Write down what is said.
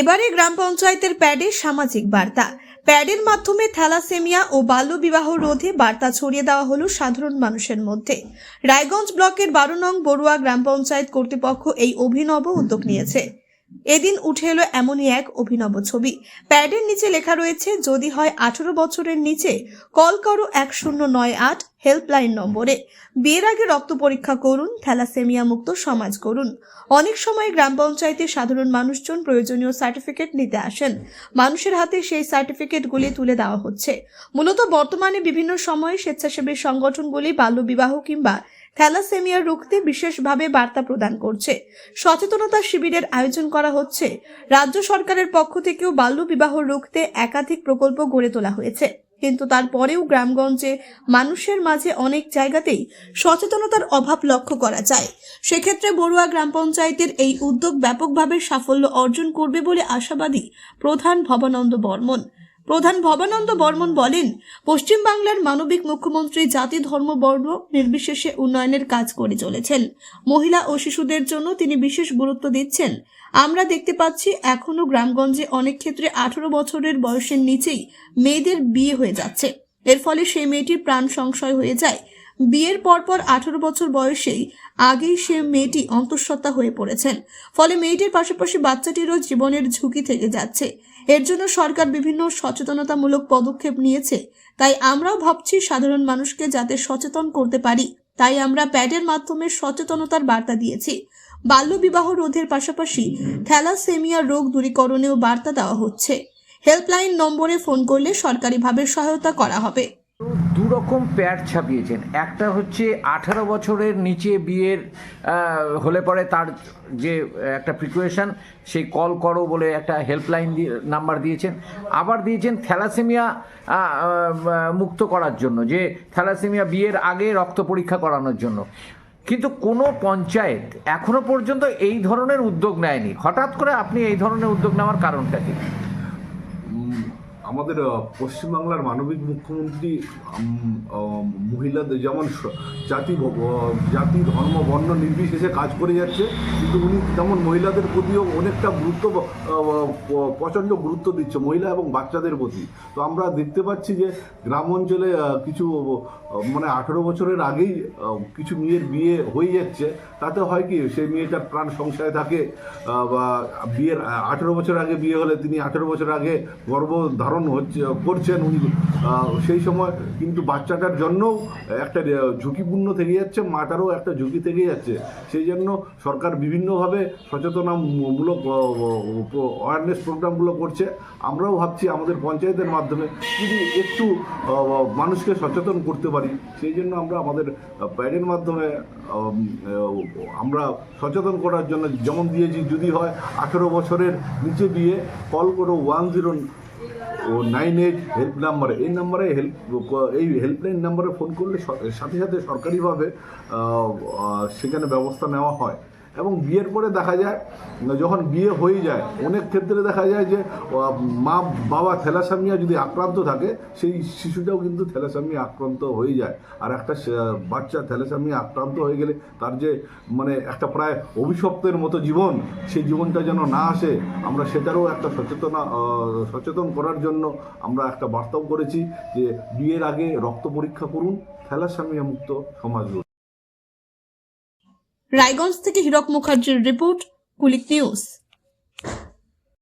এবারে গ্রাম পঞ্চায়েতের প্যাডে সামাজিক বার্তা। প্যাডের মাধ্যমে থ্যালাসেমিয়া ও বাল্যবিবাহ রোধে বার্তা ছড়িয়ে দেওয়া হলো সাধারণ মানুষের মধ্যে। রায়গঞ্জ ব্লকের বারো নং বড়ুয়া গ্রাম পঞ্চায়েত কর্তৃপক্ষ এই অভিনব উদ্যোগ নিয়েছে। এদিন উঠে এলো এমনই এক অভিনব ছবি। প্যাডের নিচে লেখা রয়েছে, যদি হয় আঠারো বছরের নিচে, কল করো এক শূন্য নয় আট হেল্পলাইন নম্বরে। বিয়ের আগে রক্ত পরীক্ষা করুন, থ্যালাসেমিয়া মুক্ত সমাজ করুন। অনেক সময় গ্রাম পঞ্চায়েতে সাধারণ মানুষজন প্রয়োজনীয় সার্টিফিকেট নিতে আসেন। মানুষের হাতে সেই সার্টিফিকেটগুলি তুলে দেওয়া হচ্ছে। মূলত বর্তমানে বিভিন্ন সময়ে স্বেচ্ছাসেবী সংগঠনগুলি বাল্যবিবাহ কিংবা থ্যালাসেমিয়া রুখতে বিশেষভাবে বার্তা প্রদান করছে। সচেতনতা শিবিরের আয়োজন করা হচ্ছে। রাজ্য সরকারের পক্ষ থেকেও বাল্যবিবাহ রুখতে একাধিক প্রকল্প গড়ে তোলা হয়েছে। কিন্তু তারপরেও গ্রামগঞ্জে মানুষের মাঝে অনেক জায়গাতেই সচেতনতার অভাব লক্ষ্য করা যায়। সেক্ষেত্রে বড়ুয়া গ্রাম পঞ্চায়েতের এই উদ্যোগ ব্যাপকভাবে সাফল্য অর্জন করবে বলে আশাবাদী প্রধান ভবানন্দ বর্মন। প্রধান ভবানন্দ বর্মন বলেন পশ্চিমবাংলার মানবিক মুখ্যমন্ত্রী জাতি, ধর্ম, বর্ণ নির্বিশেষে উন্নয়নের কাজ করে চলেছেন। মহিলা ও শিশুদের জন্য তিনি বিশেষ গুরুত্ব দিচ্ছেন। আমরা দেখতে পাচ্ছি এখনও গ্রামগঞ্জে অনেক ক্ষেত্রে আঠারো বছরের বয়সের নিচেই মেয়েদের বিয়ে হয়ে যাচ্ছে। এর ফলে সেই মেয়েটির প্রাণ সংশয় হয়ে যায়। বিয়ের পরপর আঠারো বছর বয়সেই আগেই সে মেয়েটি অন্তঃসত্ত্বা হয়ে পড়েছেন। ফলে মেয়েটির পাশাপাশি বাচ্চাটিরও জীবনের ঝুঁকি থেকে যাচ্ছে। এর জন্য সরকার বিভিন্ন সচেতনতামূলক পদক্ষেপ নিয়েছে। তাই আমরাও ভাবছি সাধারণ মানুষকে যাতে সচেতন করতে পারি। তাই আমরা প্যাডের মাধ্যমে সচেতনতার বার্তা দিয়েছি। বাল্যবিবাহ রোধের পাশাপাশি থ্যালাসেমিয়া রোগ দূরীকরণেও বার্তা দেওয়া হচ্ছে। হেল্পলাইন নম্বরে ফোন করলে সরকারিভাবে সহায়তা করা হবে। দু রকম প্যাড ছাপিয়েছেন। একটা হচ্ছে আঠারো বছরের নিচে বিয়ের হলে পরে তার যে একটা প্রিকুয়েশন সেই কল করো বলে একটা হেল্পলাইন নাম্বার দিয়েছেন। আবার দিয়েছেন থ্যালাসেমিয়া মুক্ত করার জন্য, যে থ্যালাসেমিয়া বিয়ের আগে রক্ত পরীক্ষা করানোর জন্য। কিন্তু কোনো পঞ্চায়েত এখনও পর্যন্ত এই ধরনের উদ্যোগ নেয়নি। হঠাৎ করে আপনি এই ধরনের উদ্যোগ নেওয়ার কারণটা কি? আমাদের পশ্চিমবাংলার মানবিক মুখ্যমন্ত্রী মহিলাদের যেমন জাতি জাতি, ধর্ম, বর্ণ নির্বিশেষে কাজ করে যাচ্ছে, কিন্তু উনি তেমন মহিলাদের প্রতিও অনেকটা গুরুত্ব প্রচণ্ড গুরুত্ব দিচ্ছে, মহিলা এবং বাচ্চাদের প্রতি। তো আমরা দেখতে পাচ্ছি যে গ্রাম অঞ্চলে কিছু মানে আঠেরো বছরের আগেই কিছু মেয়ের বিয়ে হয়ে যাচ্ছে। তাতে হয় কি সেই মেয়েটার প্রাণ সংশয় থাকে বা বিয়ের আঠেরো বছর আগে বিয়ে হলে তিনি আঠেরো বছর আগে গর্ভ ধারণ হচ্ছে, করছেন উনি। সেই সময় কিন্তু বাচ্চাটার জন্যও একটা ঝুঁকিপূর্ণ থেকে যাচ্ছে, মাটারও একটা ঝুঁকি থেকে যাচ্ছে। সেই জন্য সরকার বিভিন্নভাবে সচেতনামূলক অ্যাওয়ারনেস প্রোগ্রামগুলো করছে। আমরাও ভাবছি আমাদের পঞ্চায়েতের মাধ্যমে যদি একটু মানুষকে সচেতন করতে পারি। সেই জন্য আমরা আমাদের প্যাডের মাধ্যমে আমরা সচেতন করার জন্য যেমন দিয়েছি, যদি হয় আঠেরো বছরের নিচে দিয়ে কল করো one zero O nine eight help নাম্বারে। এই নাম্বারে হেল্প, এই হেল্পলাইন নাম্বারে ফোন করলে সাথে সাথে সরকারিভাবে সেখানে ব্যবস্থা নেওয়া হয়। এবং বিয়ের পরে দেখা যায়, যখন বিয়ে হয়ে যায়, অনেক ক্ষেত্রে দেখা যায় যে মা বাবা থ্যালাসামিয়া যদি আক্রান্ত থাকে, সেই শিশুটাও কিন্তু থ্যালাসামিয়া আক্রান্ত হয়ে যায় আর একটা বাচ্চা থ্যালাসামিয়া আক্রান্ত হয়ে গেলে তার যে মানে একটা প্রায় অভিশপ্তের মতো জীবন, সেই জীবনটা যেন না আসে, আমরা সেটারও একটা সচেতনা সচেতন করার জন্য আমরা একটা বার্তাও করেছি যে, বিয়ের আগে রক্ত পরীক্ষা করুন থ্যালাসামিয়া মুক্ত সমাজ। রায়গঞ্জ থেকে হীরক মুখার্জির রিপোর্ট কুলিক নিউজ।